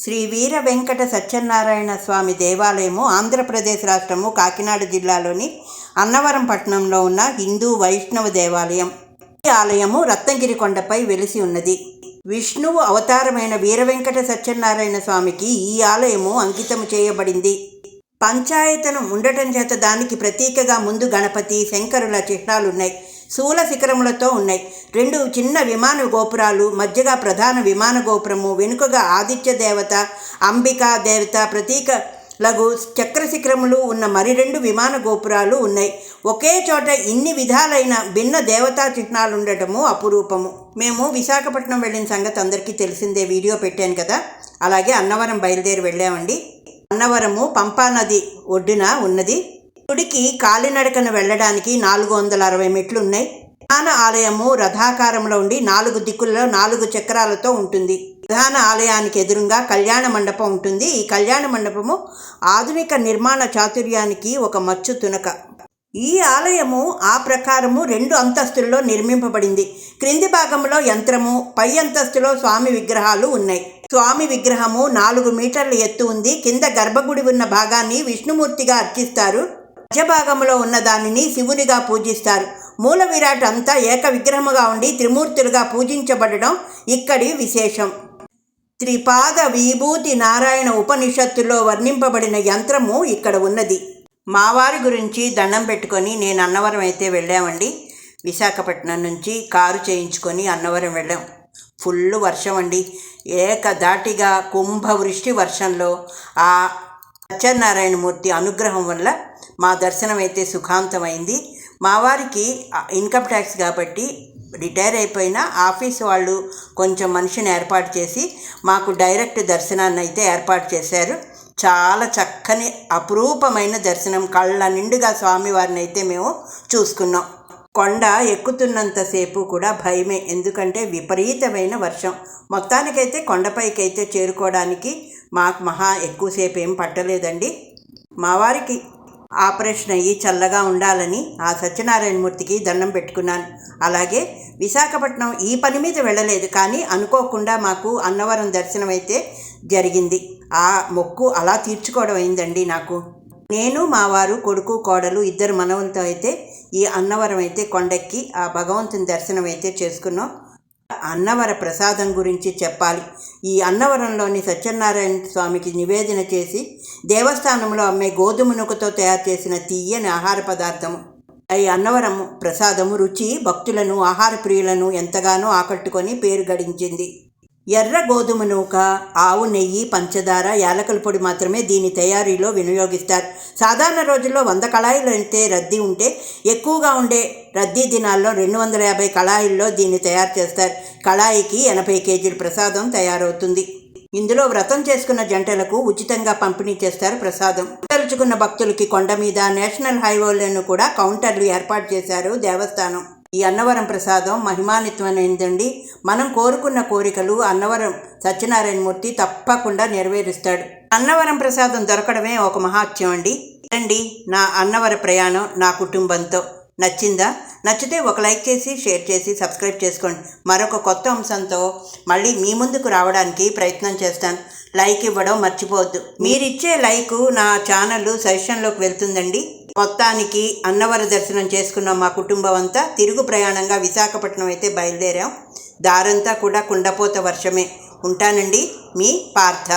శ్రీ వీర వెంకట సత్యనారాయణ స్వామి దేవాలయము ఆంధ్రప్రదేశ్ రాష్ట్రము కాకినాడ జిల్లాలోని అన్నవరం పట్టణంలో ఉన్న హిందూ వైష్ణవ దేవాలయం. ఈ ఆలయము రత్నగిరి కొండపై వెలిసి ఉన్నది. విష్ణువు అవతారమైన వీర వెంకట సత్యనారాయణ స్వామికి ఈ ఆలయము అంకితము చేయబడింది. పంచాయతను ఉండటం చేత దానికి ప్రతీకగా ముందు గణపతి శంకరుల చిహ్నాలున్నాయి. శూల శిఖరములతో ఉన్నాయి. రెండు చిన్న విమాన గోపురాలు మధ్యగా ప్రధాన విమాన గోపురము వెనుకగా ఆదిత్య దేవత అంబికా దేవత ప్రతీక లఘు చక్ర శిఖరములు ఉన్న మరి రెండు విమాన గోపురాలు ఉన్నాయి. ఒకే చోట ఇన్ని విధాలైన భిన్న దేవతా చిహ్నాలు ఉండటము అపురూపము. మేము విశాఖపట్నం వెళ్ళిన సంగతి అందరికీ తెలిసిందే వీడియో పెట్టాను కదా. అలాగే అన్నవరం బయలుదేరి వెళ్ళామండి. అన్నవరము పంపా నది ఒడ్డున ఉన్నది. గుడికి కాలినడకన వెళ్ళడానికి నాలుగు వందల అరవై మెట్లున్నాయి. ప్రధాన ఆలయము రథాకారంలో ఉండి నాలుగు దిక్కుల్లో నాలుగు చక్రాలతో ఉంటుంది. ప్రధాన ఆలయానికి ఎదురుగా కళ్యాణ మండపం ఉంటుంది. ఈ కళ్యాణ మండపము ఆధునిక నిర్మాణ చాతుర్యానికి ఒక మచ్చు తునక. ఈ ఆలయము ఆ ప్రకారము రెండు అంతస్తుల్లో నిర్మింపబడింది. క్రింది భాగంలో యంత్రము పై అంతస్తులో స్వామి విగ్రహాలు ఉన్నాయి. స్వామి విగ్రహము నాలుగు మీటర్ల ఎత్తు ఉంది. కింద గర్భగుడి ఉన్న భాగాన్ని విష్ణుమూర్తిగా అర్చిస్తారు. మధ్య భాగంలో ఉన్న దానిని శివునిగా పూజిస్తారు. మూల విరాట్ అంతా ఏక విగ్రహముగా ఉండి త్రిమూర్తులుగా పూజించబడడం ఇక్కడి విశేషం. త్రిపాద విభూతి నారాయణ ఉపనిషత్తులో వర్ణింపబడిన యంత్రము ఇక్కడ ఉన్నది. మావారి గురించి దండం పెట్టుకొని నేను అన్నవరం అయితే వెళ్ళామండి. విశాఖపట్నం నుంచి కారు చేయించుకొని అన్నవరం వెళ్ళాం. ఫుల్ వర్షం అండి. ఏకదాటిగా కుంభవృష్టి వర్షంలో ఆ సత్యనారాయణమూర్తి అనుగ్రహం వల్ల మా దర్శనం అయితే సుఖాంతమైంది. మా వారికి ఇన్కమ్ ట్యాక్స్ కాబట్టి రిటైర్ అయిపోయిన ఆఫీస్ వాళ్ళు కొంచెం మనిషిని ఏర్పాటు చేసి మాకు డైరెక్ట్ దర్శనాన్ని అయితే ఏర్పాటు చేశారు. చాలా చక్కని అపురూపమైన దర్శనం కళ్ళ నిండుగా స్వామివారిని అయితే మేము చూసుకున్నాం. కొండ ఎక్కుతున్నంతసేపు కూడా భయమే ఎందుకంటే విపరీతమైన వర్షం. మొత్తానికైతే కొండపైకి అయితే చేరుకోవడానికి మాకు మహా ఎక్కువసేపు ఏం పట్టలేదండి. మా వారికి ఆపరేషన్ అయ్యి చల్లగా ఉండాలని ఆ సత్యనారాయణమూర్తికి దండం పెట్టుకున్నాను. అలాగే విశాఖపట్నం ఈ పని మీద వెళ్ళలేదు కానీ అనుకోకుండా మాకు అన్నవరం దర్శనం అయితే జరిగింది. ఆ మొక్కు అలా తీర్చుకోవడం అయిందండి నాకు. నేను మా వారు కొడుకు కోడలు ఇద్దరు మనవులతో అయితే ఈ అన్నవరం అయితే కొండెక్కి ఆ భగవంతుని దర్శనం అయితే చేసుకున్నాం. అన్నవర ప్రసాదం గురించి చెప్పాలి. ఈ అన్నవరంలోని సత్యనారాయణ స్వామికి నివేదన చేసి దేవస్థానంలో అమ్మే గోధుమ నూకతో తయారు చేసిన తీయని ఆహార పదార్థము. ఈ అన్నవరం ప్రసాదము రుచి భక్తులను ఆహార ప్రియులను ఎంతగానో ఆకట్టుకొని పేరు గడించింది. ఎర్ర గోధుమ నూక ఆవు నెయ్యి పంచదార యాలకుల పొడి మాత్రమే దీని తయారీలో వినియోగిస్తారు. సాధారణ రోజుల్లో వంద కళాయిలు అయితే రద్దీ ఉంటే ఎక్కువగా ఉండే రద్దీ దినాల్లో రెండు వందల యాభై కళాయిల్లో దీన్ని తయారు చేస్తారు. కళాయికి ఎనభై కేజీల ప్రసాదం తయారవుతుంది. ఇందులో వ్రతం చేసుకున్న జంటలకు ఉచితంగా పంపిణీ చేస్తారు ప్రసాదం. తలుచుకున్న భక్తులకి కొండ మీద నేషనల్ హైవేలను కూడా కౌంటర్లు ఏర్పాటు చేశారు దేవస్థానం. ఈ అన్నవరం ప్రసాదం మహిమానిత్వమైందండి మనం కోరుకున్న కోరికలు అన్నవరం సత్యనారాయణమూర్తి తప్పకుండా నెరవేరుస్తాడు. అన్నవరం ప్రసాదం దొరకడమే ఒక మహాత్యం అండి. రండి నా అన్నవర ప్రయాణం నా కుటుంబంతో. నచ్చిందా? నచ్చితే ఒక లైక్ చేసి షేర్ చేసి సబ్స్క్రైబ్ చేసుకోండి. మరొక కొత్త అంశంతో మళ్ళీ మీ ముందుకు రావడానికి ప్రయత్నం చేస్తాను లైక్ ఇవ్వడం మర్చిపోవద్దు. మీరిచ్చే లైకు నా ఛానల్ సజెషన్లోకి వెళ్తుందండి. మొత్తానికి అన్నవర దర్శనం చేసుకున్న మా కుటుంబం అంతా. తిరుగు ప్రయాణంగా విశాఖపట్నం అయితే బయలుదేరాం. దారంతా కూడా కుండపోత వర్షమే. ఉంటానండి మీ పార్థ.